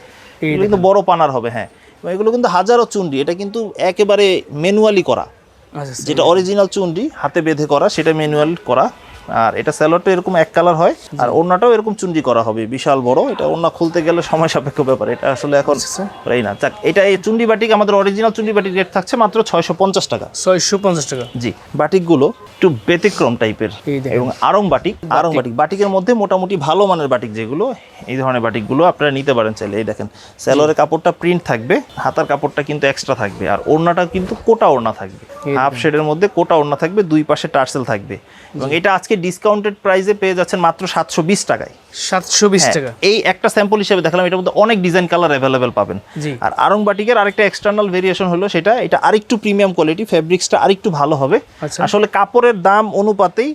এগুলো কিন্তু বড় পানার হবে হ্যাঁ। এগুলো কিন্তু হাজারো চুন্ডি। এটা কিন্তু একেবারে ম্যানুয়ালি করা। আচ্ছা আচ্ছা। যেটা অরিজিনাল চুন্ডি হাতে বেঁধে করা সেটা ম্যানুয়াল করা। আর এটা স্যালোয়ারটা এরকম এক কালার হয় আর ওড়নাটাও এরকম চুন্ডি করা হবে বিশাল বড়। এটা ওড়না খুলতে গেলে সময় সাপেক্ষ ব্যাপার এটা আসলে এখন। প্রায় না। যাক এটা এই চুন্ডি বাটিক আমাদের অরিজিনাল চুন্ডি বাটিক রেট থাকছে মাত্র ছয়শো পঞ্চাশ টাকা। ছয়শো পঞ্চাশ টাকা। জি বাটিকগুলো একটু ব্যতিক্রম টাইপের এবং আরং বাটিক আরং বাটিক। বাটিকের মধ্যে মোটামুটি ভালো মানের বাটিক যেগুলো এই ধরনের বাটিকগুলো আপনারা নিতে পারেন চাইলে। এই দেখেন স্যালোয়ারের কাপড়টা প্রিন্ট থাকবে হাতার কাপড়টা কিন্তু এক্সট্রা থাকবে আর ওড়নাটা কিন্তু কোটা ওড়না থাকবে। হাফ শেডের মধ্যে কোটা ওড়না থাকবে দুই পাশে টার্সেল থাকবে। এবং এটা আজকে ডিসকাউন্টেড প্রাইসে পেয়ে যাচ্ছেন মাত্র সাতশো বিশ টাকায়। সাতশো বিশ হ্যাঁ, টাকা। এই একটা স্যাম্পল হিসেবে দেখালাম এটার মধ্যে অনেক ডিজাইন কালার অ্যাভেলেবেল পাবেন। আর আরং বাটিকের আরেকটা এক্সটার্নাল ভেরিয়েশন হলো সেটা এটা আরেকটু প্রিমিয়াম কোয়ালিটি ফেব্রিক্সটা আরেকটু ভালো হবে। আচ্ছা। আসলে কাপড়ের দাম অনুপাতেই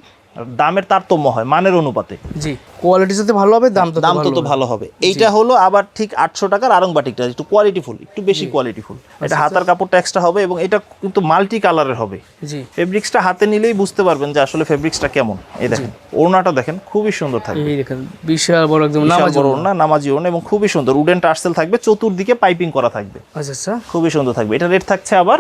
দামের তারতম্য হয় মানের অনুপাতে। জি। কোয়ালিটি যাতে ভালো হবে দাম তো দাম তো ভালো হবে। এইটা হলো আবার ঠিক আটশো টাকার আরং বাটিকটা একটু কোয়ালিটিফুল একটু বেশি কোয়ালিটিফুল আচ্ছা, এটা হাতার কাপড়টা এক্সট্রা হবে এবং এটা কিন্তু মাল্টি কালারের হবে। জি। ফেব্রিক্সটা হাতে নিলেই বুঝতে পারবেন যে আসলে ফেব্রিক্সটা কেমন। এই দেখেন ওড়নাটা দেখেন খুবই সুন্দর থাকবে। এই দেখেন বিশাল বড় একদম নামাজ ওড়না। নামাজি ওড়না এবং খুবই সুন্দর। উডেন টার্সেল থাকবে চতুর্দিকে পাইপিং করা থাকবে। আচ্ছা আচ্ছা। খুবই সুন্দর থাকবে। এটা রেট থাকছে আবার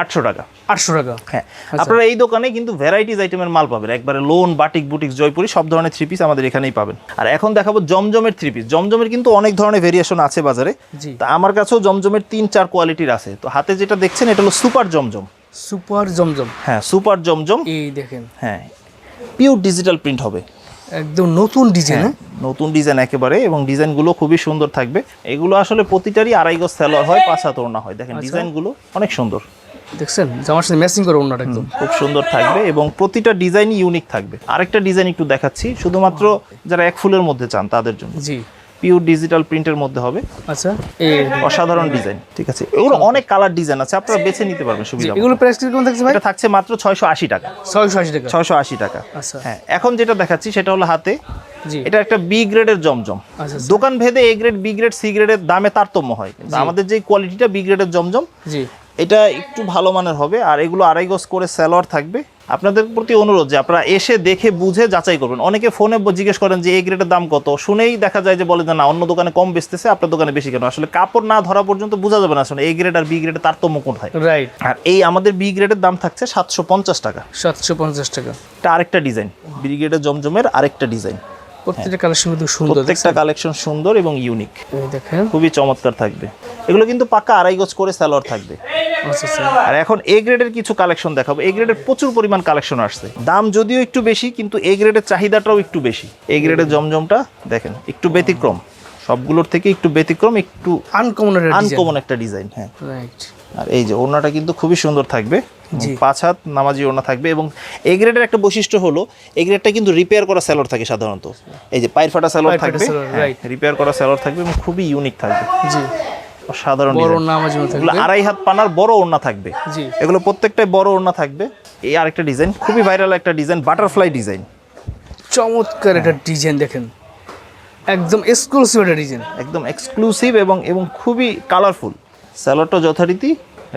আটশো টাকা। আটশো টাকা। হ্যাঁ। আপনারা এই দোকানে কিন্তু ভ্যারাইটিস আইটেমের মাল পাবেন। একবারে লোন বাটিক বুটিক জয়পুরি সব ধরনের থ্রি পিস আমাদের এখানেই পাবেন। আর এখন দেখাবো জমজমের থ্রি পিস জমজমের কিন্তু অনেক ধরনের ভেরিয়েশন আছে বাজারে। তা আমার কাছেও জমজমের তিন চার কোয়ালিটির আছে। তো হাতে যেটা দেখছেন এটা হলো সুপার জমজম সুপার জমজম হ্যাঁ সুপার জমজম এই দেখেন। হ্যাঁ পিওর ডিজিটাল প্রিন্ট হবে। একদম নতুন ডিজাইন হ্যাঁ, নতুন ডিজাইন একেবারে এবং ডিজাইনগুলো খুবই সুন্দর থাকবে। এগুলো আসলে প্রতিটারই আড়াই গজ সেলোয়ার হয় পাঁচ হাত হয়। দেখেন ডিজাইনগুলো অনেক সুন্দর। দেখছেন? জামার সাথে ম্যাচিং করে অন্যটা একদম। খুব সুন্দর থাকবে এবং প্রতিটা ডিজাইনই ইউনিক থাকবে। আরেকটা ডিজাইন একটু দেখাচ্ছি শুধুমাত্র যারা এক ফুলের মধ্যে চান তাদের জন্য। জি। পিওর ডিজিটাল প্রিন্টের মধ্যে হবে। আচ্ছা এই অসাধারণ ডিজাইন ঠিক আছে? এগুলো অনেক কালার ডিজাইন আছে আপনারা বেছে নিতে পারবেন সুবিধা এগুলো প্রাইস কীরকম থাকছে ভাই? এটা থাকছে মাত্র ছয়শো আশি টাকা। ছয়শো আশি টাকা। ছয়শো আশি টাকা। আচ্ছা। হ্যাঁ এখন যেটা দেখাচ্ছি সেটা হলো হাতে। জি। এটা একটা বি গ্রেডের জমজম। আচ্ছা আচ্ছা। দোকান ভেদে A grade B grade C গ্রেডের দামে তারতম্য হয়। আমাদের যে কোয়ালিটিটা বি গ্রেডের জমজম জি। এটা একটু ভালো মানের হবে আর এগুলো আড়াই গজ করে স্যালোয়ার থাকবে। আপনাদের প্রতি অনুরোধ যে আপনারা এসে দেখে বুঝে যাচাই করবেন। অনেকে ফোনে জিজ্ঞেস করেন যে এই গ্রেডের দাম কত? শুনেই দেখা যায় যে বলে যে না অন্য দোকানে কম বেচতেছে আপনার দোকানে বেশি কেন? আসলে কাপড় না ধরা পর্যন্ত বোঝা যাবে না আসলে এই গ্রেড আর বি গ্রেডের তারতম্য কোথায়। রাইট আর এই আমাদের বি গ্রেডের দাম থাকছে সাতশো পঞ্চাশ টাকা। সাতশো পঞ্চাশ টাকা। এটা আরেকটা ডিজাইন। বি গ্রেডের জমজমের আরেকটা ডিজাইন। প্রত্যেকটা কালেকশন কিন্তু সুন্দর প্রত্যেকটা কালেকশন সুন্দর এবং ইউনিক দেখেন। খুবই চমৎকার থাকবে। এগুলো কিন্তু পাকা আড়াই গজ করে স্যালোয়ার থাকবে। আচ্ছা আচ্ছা। আর এখন এ গ্রেডের কিছু কালেকশন দেখাবো। এ গ্রেডের প্রচুর পরিমাণ কালেকশন আসছে। দাম যদিও একটু বেশি কিন্তু এ গ্রেডের চাহিদাটাও একটু বেশি। এ গ্রেডের জমজমটা দেখেন একটু ব্যতিক্রম। সবগুলোর থেকে একটু ব্যতিক্রম একটু আনকমন আনকমন একটা ডিজাইন হ্যাঁ। রাইট আর এই যে ওড়নাটা কিন্তু খুবই সুন্দর থাকবে। পাঁচ হাত নামাজি ওড়না থাকবে এবং এ গ্রেডের একটা বৈশিষ্ট্য হলো এ গ্রেডটা কিন্তু রিপেয়ার করা স্যালোর থাকে সাধারণত। এই যে পায়ের ফাটা স্যালোর থাকবে রিপেয়ার করা স্যালোর থাকবে এবং খুবই ইউনিক থাকবে। জি। এগুলো আড়াই হাত পানার বড় ওড়না থাকবে। জি। এগুলো প্রত্যেকটাই বড় ওড়না থাকবে। এই আরেকটা ডিজাইন খুবই ভাইরাল একটা ডিজাইন বাটারফ্লাই ডিজাইন চমৎকার একটা ডিজাইন দেখেন। একদম এক্সক্লুসিভ একটা ডিজাইন একদম এক্সক্লুসিভ এবং এবং খুবই কালারফুল স্যালোয়ারটা যথারীতি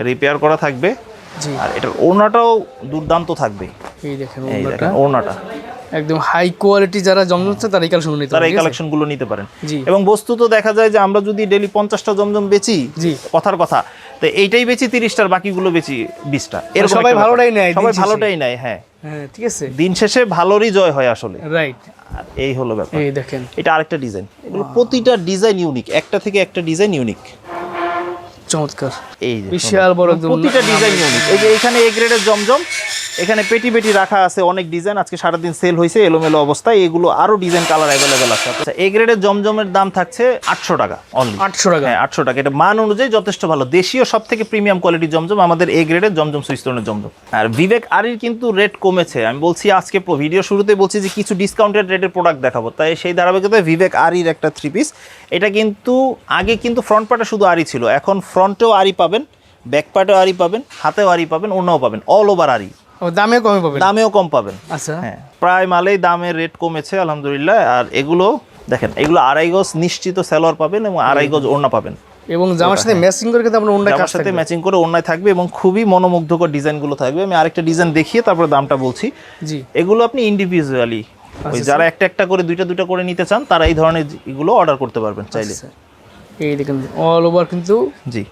রিপেয়ার করা থাকবে। আর এটার ওড়নাটাও দুর্দান্ত থাকবে। এই দেখেন ওড়নাটা। ওড়নাটা। একদম হাই কোয়ালিটি যারা জমজমছে তারা এই কালেকশন নিতে তারা এই কালেকশনগুলো নিতে পারেন। এবং বস্তু তো দেখা যায় যে আমরা যদি ডেলি পঞ্চাশটা জমজম বেচি জি। কথার কথা তো এইটাই বেচি তিরিশটার বাকিগুলো বেচি বিশটা। এরকম সবাই ভালোটাই নেয় সবাই ভালোটাই নেয় হ্যাঁ। হ্যাঁ ঠিক আছে। দিন শেষে ভালোরই জয় হয় আসলে। রাইট আর এই হলো ব্যাপার। এই দেখেন। এটা আরেকটা ডিজাইন এগুলো প্রতিটা ডিজাইন ইউনিক একটা থেকে একটা ডিজাইন ইউনিক চমৎকার। এই বিশাল বড় প্রতিটা ডিজাইন ইউনিক এই যে এখানে এ গ্রেডের জমজম এখানে পেটি পেটি রাখা আছে অনেক ডিজাইন আজকে সারাদিন সেল হয়েছে এলোমেলো অবস্থায় এগুলো আরও ডিজাইন কালার অ্যাভেলেবেল আছে। আচ্ছা এই গ্রেডের জমজমের দাম থাকছে আটশো টাকা অনলি আটশো টাকা। হ্যাঁ আটশো টাকা। এটা মান অনুযায়ী যথেষ্ট ভালো। দেশীয় সব থেকে প্রিমিয়াম কোয়ালিটির জমজম আমাদের এ গ্রেডের জমজম সুইস্তনের জমজম। আর বিবেক আরির কিন্তু রেট কমেছে। আমি বলছি আজকে ভিডিও শুরুতে বলছি যে কিছু ডিসকাউন্টেড রেটের প্রোডাক্ট দেখাবো। তাই সেই ধারাবাহিকতায় বিবেক আরির একটা থ্রি পিস এটা কিন্তু আগে কিন্তু ফ্রন্ট পার্টে শুধু আরি ছিল। এখন ফ্রন্টেও আরি পাবেন ব্যাক পার্টেও আরি পাবেন হাতেও আরি পাবেন অন্যও পাবেন। অল ওভার আরি দামে কমে পাবেন? দামেও কম পাবেন। আচ্ছা। হ্যাঁ প্রায় মালেই দামের রেট কমেছে আলহামদুলিল্লাহ। আর এগুলো দেখেন এগুলো আড়াই গজ নিশ্চিত সেলর পাবেন এবং আড়াই গজ ওড়না পাবেন। এবং জামার সাথে ম্যাচিং করে কিন্তু অন্য কাজ সাথে ম্যাচিং করে ওড়নায় থাকবে এবং খুবই মনোমুগ্ধকর ডিজাইনগুলো থাকবে। আমি আরেকটা ডিজাইন দেখিয়ে তারপরে দামটা বলছি। জি। এগুলো আপনি ইন্ডিভিজুয়ালি ওই আচ্ছা, যারা একটা একটা করে দুইটা দুইটা করে নিতে চান তারা এই ধরনের এগুলো অর্ডার করতে পারবেন চাইলে। আচ্ছা। এই দেখেন অল ওভার কিন্তু জি।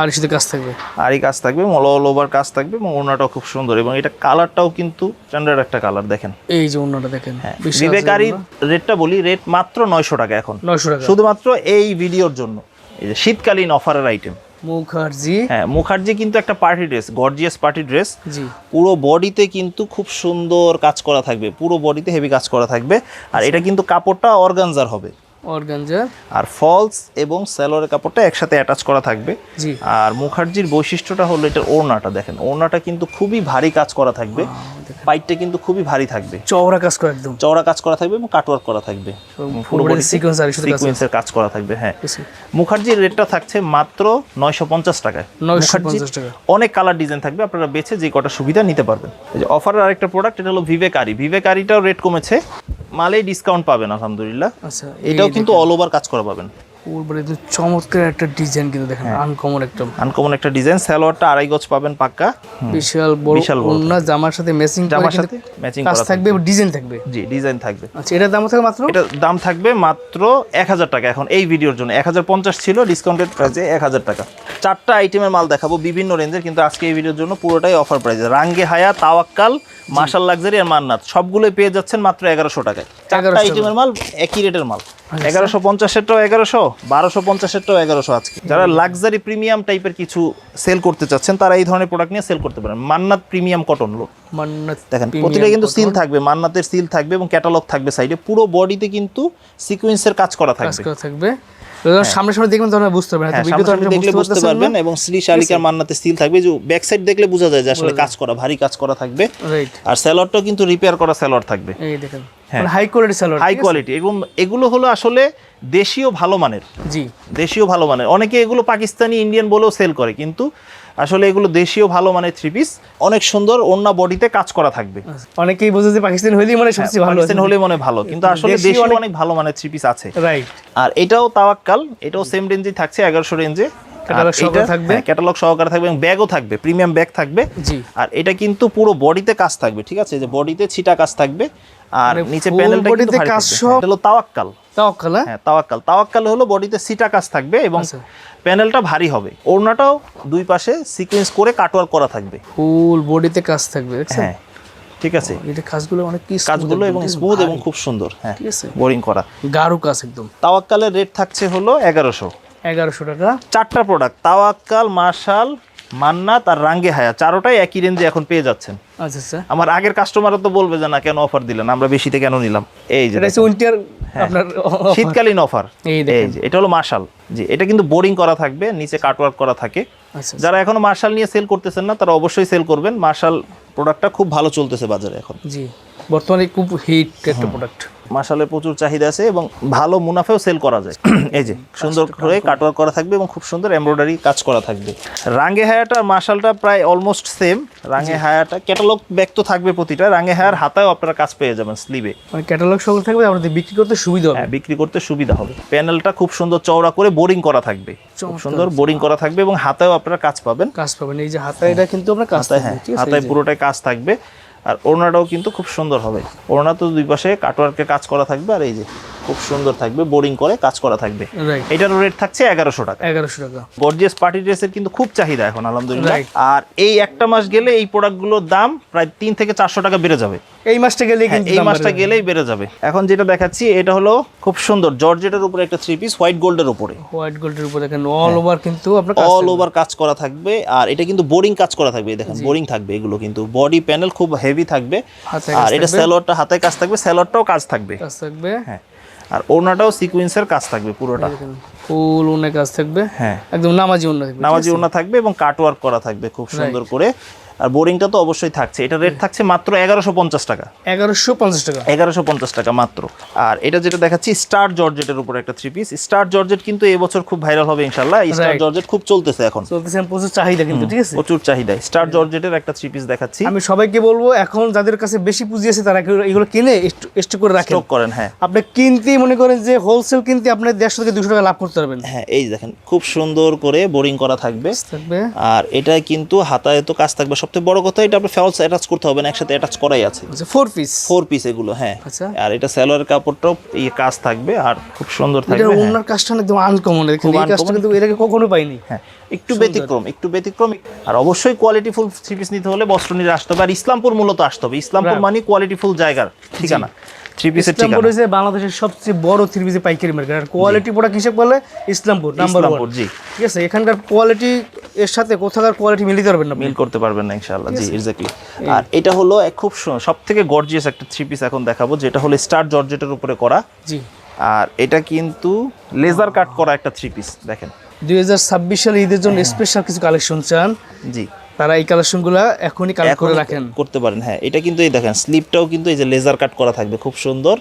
আর সাথে কাজ থাকবে? আরই কাজ থাকবে অল ওভার কাজ থাকবে এবং ওড়নাটাও খুব সুন্দর এবং এটা কালারটাও কিন্তু স্ট্যান্ডার্ড একটা কালার দেখেন। এই যে অন্যটা দেখেন হ্যাঁ বিবেকারি রেটটা বলি রেট মাত্র নয়শো টাকা এখন। নয়শো টাকা। শুধুমাত্র এই ভিডিওর জন্য। এই যে শীতকালীন অফারের আইটেম মুখার্জি। হ্যাঁ মুখার্জি কিন্তু একটা party dress gorgeous party dress জি। পুরো বডিতে কিন্তু খুব সুন্দর কাজ করা থাকবে পুরো বডিতে হেভি কাজ করা থাকবে। আর এটা কিন্তু কাপড়টা অর্গানজার হবে। অর্গানজা। আর ফলস এবং সেলোয়ারের কাপড়টা একসাথে অ্যাটাচ করা থাকবে। জি। আর মুখার্জির বৈশিষ্ট্যটা হলো এটার ওড়নাটা দেখেন। ওড়নাটা কিন্তু খুবই ভারী কাজ করা থাকবে। পাইটটা। কিন্তু খুবই ভারী থাকবে। চওড়া কাজ করে একদম। চওড়া কাজ করা থাকবে এবং কাটওয়ার্ক করা থাকবে। পুরো সিকোয়েন্স আর সিকোয়েন্সের কাজ করা থাকবে হ্যাঁ। মুখার্জির রেটটা থাকছে মাত্র নয়শো পঞ্চাশ টাকায়। 950 টাকা। অনেক কালার ডিজাইন থাকবে আপনারা বেছে যে কটা সুবিধা নিতে পারবেন। এই যে অফারের আরেকটা প্রোডাক্ট এটা হলো ভিভেকারি ভিভেকারিটাও রেট কমেছে মালেই ডিসকাউন্ট পাবেন আলহামদুলিল্লাহ। আচ্ছা এটাও কিন্তু অল ওভার কাজ করা পাবেন। পুরো একদম চমৎকার একটা ডিজাইন কিন্তু দেখেন। আনকমন একদম আনকমন একটা ডিজাইন সালোয়ারটা আড়াই গজ পাবেন পাক্কা। বিশাল বড় ওন্না জামার সাথে ম্যাচিং জামার সাথে ম্যাচিং করা থাকবে ডিজাইন থাকবে। জি ডিজাইন থাকবে। আচ্ছা এটার দাম থাকে মাত্র? এটা দাম থাকবে মাত্র এক হাজার টাকা এখন এই ভিডিওর জন্য। এক হাজার পঞ্চাশ ছিল ডিসকাউন্টেড প্রাইসে এক হাজার টাকা। চারটা আইটেমের মাল দেখাবো বিভিন্ন রেঞ্জের কিন্তু আজকে এই ভিডিওর জন্য পুরোটাই অফার প্রাইসে রাঙ্গে হায়া তাওয়াক্কাল মার্শাল লাক্সারি আর মান্নাত সবগুলোই পেয়ে যাচ্ছেন মাত্র এগারোশো টাকায়। চারটা 1100 আইটেমের মাল একই রেটের মাল। এগারোশো পঞ্চাশের পঞ্চাশেরটাও এগারোশো বারোশো পঞ্চাশেরটাও এগারোশো আজকে। যারা লাক্সারি প্রিমিয়াম টাইপের কিছু সেল করতে চাচ্ছেন তারা এই ধরনের প্রোডাক্ট নিয়ে সেল করতে পারেন। মান্নাত প্রিমিয়াম কটন লোক মান্নাত দেখেন প্রতিটা কিন্তু সিল থাকবে মান্নাতের সিল থাকবে এবং ক্যাটালগ থাকবে সাইডে পুরো বডিতে কিন্তু সিকোয়েন্সের কাজ করা কাজ থাকবে। করা থাকবে। সামনে সামনে দেখবেন তখন বুঝতে পারবেন হ্যাঁ দেখলে বুঝতে পারবেন এবং শ্রী শালিকার মান্নাতে সিল থাকবে যে ব্যাক সাইড দেখলে বোঝা যায় যে আসলে কাজ করা ভারী কাজ করা থাকবে। রাইট আর স্যালোয়ারটাও কিন্তু রিপেয়ার করা স্যালোয়ার থাকবে। এই দেখেন হ্যাঁ। হাই কোয়ালিটি হাই কোয়ালিটি এবং এগুলো হলো আসলে দেশীয় ভালো মানের। জি। দেশীয় ভালো মানের। অনেকে এগুলো পাকিস্তানি ইন্ডিয়ান বলেও সেল করে কিন্তু আসলে এগুলো দেশীয় ভালো মানের থ্রি পিস অনেক সুন্দর অন্য বডিতে কাজ করা থাকবে। অনেকেই বোঝে যে পাকিস্তান হইলেই মানে সবচেয়ে ভালো। পাকিস্তান হলে মনে ভালো কিন্তু আসলে দেশীয় অনেক- ভালো মানের থ্রি পিস আছে। রাইট আর এটাও তাওয়াক্কাল এটাও সেম রেঞ্জে থাকছে এগারোশো রেঞ্জে Catalog সহকারে থাকবে? ক্যাটালগ সহকারে থাকবে এবং ব্যাগও থাকবে প্রিমিয়াম ব্যাগ থাকবে। জি। আর এটা কিন্তু পুরো বডিতে কাজ থাকবে ঠিক আছে? যে বডিতে ছিটা কাজ থাকবে আর নিচে প্যানেলটা ভারী কাজ। সব- হলো তাওয়াক্কাল। তাওয়াক্কাল হ্যাঁ? হ্যাঁ তাওয়াক্কাল। তাওয়াক্কাল হলো বডিতে সিটা কাজ থাকবে এবং আচ্ছা। প্যানেলটা ভারী হবে। ওড়নাটাও দুই পাশে সিকোয়েন্স করে কাটওয়ার্ক করা থাকবে। ফুল বডিতে কাজ থাকবে হ্যাঁ ঠিক আছে। এটা কাজগুলো অনেক কি কাজগুলো এবং স্মুথ এবং খুব সুন্দর হ্যাঁ ঠিক আছে। বোরিং করা। গাঢ় কাজ একদম। তাওয়াক্কালের রেট থাকছে হলো এগারোশো। এগারোশো টাকা। চারটা প্রোডাক্ট তাওয়াক্কাল মার্শাল মান্নাত আর রাঙ্গে হায়া চারোটাই একই রেঞ্জে এখন পেয়ে যাচ্ছেন। আচ্ছা আচ্ছা। আমার আগের কাস্টমারও তো বলবে যে না কেন অফার দিলেন? আমরা বেশিতে কেন নিলাম? এই যে উইন্টার আপনার শীতকালীন অফার এই যে এটা হলো মার্শাল জি এটা কিন্তু বোরিং করা থাকবে নিচে কাটওয়ার্ক করা থাকে। আচ্ছা। যারা এখনও মার্শাল নিয়ে সেল করতেছেন না তারা অবশ্যই সেল করবেন। মার্শাল প্রোডাক্টটা খুব ভালো চলতেছে বাজারে এখন। জি বর্তমানে খুব হিট একটা প্রোডাক্ট মার্শালের প্রচুর চাহিদা আছে এবং ভালো মুনাফেও সেল করা যায়। <clears throat> এই যে সুন্দর করে কাটওয়ার্ক করা থাকবে এবং খুব সুন্দর এমব্রয়ডারি কাজ করা থাকবে। রাঙ্গে হায়াটা মার্শালটা প্রায় অলমোস্ট সেম রাঙ্গে হায়াটা ক্যাটালগ ব্যাগ তো থাকবে প্রতিটা। রাঙ্গে হায়ার হাতায়ও আপনারা কাজ পেয়ে যাবেন স্লিভে মানে ক্যাটালগ সকল থাকবে আপনাদের বিক্রি করতে সুবিধা হবে। হ্যাঁ বিক্রি করতে সুবিধা হবে। প্যানেলটা খুব সুন্দর চওড়া করে বোরিং করা থাকবে। খুব সুন্দর বোরিং করা থাকবে এবং হাতায়ও আপনারা কাজ পাবেন। কাজ পাবেন। এই যে হাতা এটা কিন্তু আপনার কাজ হাতায় হ্যাঁ হাতায় পুরোটাই কাজ থাকবে। আর ওড়নাটাও কিন্তু খুব সুন্দর হবে। ওড়না তো দুই পাশে কাটওয়ার্কের কাজ করা থাকবে আর এই যে খুব সুন্দর থাকবে বোরিং করে কাজ করা থাকবে। এটারও রেট থাকছে এগারোশো টাকা। এগারোশো টাকা। গর্জিয়াস পার্টি ড্রেসের কিন্তু খুব চাহিদা এখন আলহামদুলিল্লাহ। আর এই একটা মাস গেলে এই প্রোডাক্টগুলোর দাম প্রায় তিন থেকে চারশো টাকা বেড়ে যাবে। এই মাসটা গেলে হ্যাঁ, এই মাসটা গেলেই বেড়ে যাবে। এখন যেটা দেখাচ্ছি এটা হলো খুব সুন্দর জর্জেটের উপরে একটা থ্রি পিস হোয়াইট গোল্ডের উপরে। হোয়াইট গোল্ডের উপরে দেখেন অল ওভার কিন্তু আপনার কাজ অল ওভার কাজ করা থাকবে আর এটা কিন্তু বোরিং কাজ করা থাকবে। দেখেন বোরিং থাকবে এগুলো কিন্তু। বডি প্যানেল খুব হেভি থাকবে। আর এটা। স্যালোয়ারটা হাতে কাজ থাকবে স্যালোয়ারটাও কাজ থাকবে। কাজ থাকবে। হ্যাঁ। আর ওনাটাও সিকুয়েন্সের কাজ থাকবে পুরোটা। ফুল অনেক কাজ থাকবে। হ্যাঁ। একদম নামাজি অন্য থাকবে নামাজি ওনা থাকবে এবং কাটওয়ার্ক করা থাকবে খুব সুন্দর করে। আর বোরিংটা তো অবশ্যই থাকছে। এটা রেট থাকছে মাত্র এগারোশো পঞ্চাশ টাকা। এগারোশো পঞ্চাশ টাকা। এগারোশো পঞ্চাশ টাকা মাত্র। আর এটা যেটা দেখাচ্ছি স্টার জর্জেটের উপর একটা থ্রি পিস স্টার জর্জেট কিন্তু এবছর খুব ভাইরাল হবে ইনশাল্লাহ স্টার জর্জেট খুব চলতেছে এখন। চলতেছে প্রচুর চাহিদা কিন্তু ঠিক আছে? প্রচুর চাহিদা। স্টার জর্জেটের একটা থ্রি পিস দেখাচ্ছি। আমি সবাইকে বলব এখন যাদের কাছে বেশি পুঁজি আছে তারা এগুলো- কিনে স্টক করে রাখেন। স্টক করেন হ্যাঁ। আপনি কিনতেই মনে করেন যে হোলসেল কিনতে আপনি দেড়শো থেকে দুশো টাকা লাভ করতে পারবেন। হ্যাঁ এই দেখেন খুব সুন্দর করে বোরিং করা থাকবে। থাকবে। আর এটা কিন্তু হাতায় তো কাজ থাকবে সবথেকে বড় কথা এটা আপনার ফলস অ্যাটাচ করতে হবে না একসাথে অ্যাটাচ করাই আছে। আচ্ছা ফোর পিস ফোর পিস এগুলো হ্যাঁ। আচ্ছা। আর এটা স্যালোয়ার কাপড়টাও এই কাজ থাকবে আর খুব সুন্দর থাকবে এটা ওনার কাজটা একদম আনকমন খুব এই কাজটা কিন্তু এর আগে কখনো পাইনি। হ্যাঁ একটু ব্যতিক্রম একটু ব্যতিক্রম। আর অবশ্যই কোয়ালিটি ফুল থ্রি পিস নিতে হলে বস্ত্রনীর আসতে হবে আর ইসলামপুর মূলত আসতে হবে। ইসলামপুর মানে মানে কোয়ালিটিফুল জায়গার ঠিকানা। থ্রি পিসের ইসলামপুর হচ্ছে বাংলাদেশের সবচেয়ে বড় থ্রি পিসের পাইকারি মার্কেট আর কোয়ালিটি প্রোডাক্ট হিসেবে বলে ইসলামপুর নাম্বার ওয়ান জি। ঠিক আছে এখানকার কোয়ালিটি এর সাথে কোথাকার কোয়ালিটি মিলিয়ে পারবেন না মিল করতে পারবেন না ইনশাআল্লাহ। জি এক্স্যাক্টলি আর এটা হলো খুব সব থেকে গর্জিয়াস একটা থ্রি পিস এখন দেখাবো যেটা হলো স্টার জর্জেটের উপরে করা। জি। আর এটা কিন্তু লেজার কাট করা একটা থ্রি পিস দেখেন। দুই হাজার ছাব্বিশ সালে ঈদের জন্য স্পেশাল কিছু কালেকশন চান। জি। তারা এই কালেকশনগুলো এখনই কালেক্ট করে রাখেন। করতে পারেন। হ্যাঁ এটা কিন্তু এই দেখেন স্লিপটাও কিন্তু এই যে লেজার কাট করা থাকবে খুব সুন্দর।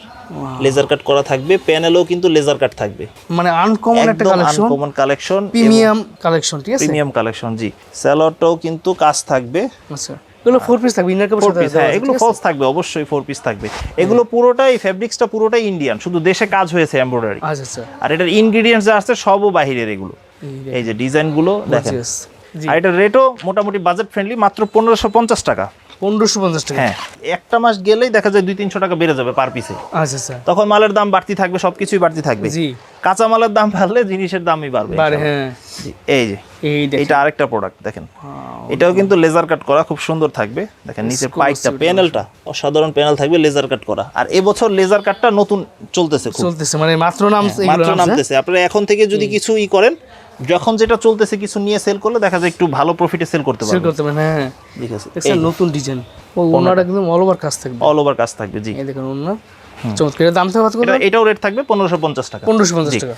লেজার কাট করা থাকবে প্যানেলও কিন্তু লেজার কাট থাকবে। মানে আনকমন একটা collection uncommon collection premium collection ঠিক আছে? প্রিমিয়াম কালেকশন জি। স্যালোয়ারটাও কিন্তু কাজ থাকবে। আচ্ছা এগুলো ফোর পিস থাকবে ইনার কাপড় ফোর পিস হ্যাঁ এগুলো ফলস থাকবে অবশ্যই ফোর পিস থাকবে। এগুলো পুরোটাই ফেব্রিক্সটা পুরোটাই ইন্ডিয়ান শুধু দেশে কাজ হয়েছে এমব্রয়ডারি আচ্ছা আচ্ছা। আর এটার ইনগ্রিডিয়েন্টস যা আছে সবও বাহিরের এগুলো। এই যে ডিজাইনগুলো দেখেন। আর এটার রেটও মোটামুটি বাজেট ফ্রেন্ডলি মাত্র পনেরোশো পঞ্চাশ টাকা। পনেরোশো পঞ্চাশ টাকা। হ্যাঁ একটা মাস গেলেই দেখা যায় দুই তিনশো টাকা বেড়ে যাবে পার পিসে আচ্ছা আচ্ছা। তখন মালের দাম বাড়তি থাকবে সবকিছুই বাড়তি থাকবে। জি। কাঁচা মালের দাম বাড়লে জিনিসের দামই বাড়বে হ্যাঁ। এই যে এটা আরেকটা প্রোডাক্ট দেখেন। এটাও কিন্তু লেজার কাট করা খুব সুন্দর থাকবে। দেখেন নিচের পাইপটা প্যানেলটা অসাধারণ প্যানেল থাকবে লেজার কাট করা। আর এবছর লেজার কাটটা নতুন চলতেছে চলতেছে মানে মাত্র নাম মাত্র নামতেছে। আপনারা এখন থেকে যদি কিছু ই করেন যখন যেটা চলতেছে কিছু নিয়ে সেল করলে দেখা যায় একটু ভালো প্রফিটে সেল করতে পারবে। সেল করতে পারেন হ্যাঁ। ঠিক আছে। এটা নতুন ডিজাইন ও ওনার একদম অল ওভার কাজ থাকবে। অল ওভার কাজ থাকবে জি। এই দেখুন ওনার। চমৎকার। দাম থাকবে এটাও রেট থাকবে পনেরোশো পঞ্চাশ টাকা। পনেরোশো পঞ্চাশ। টাকা।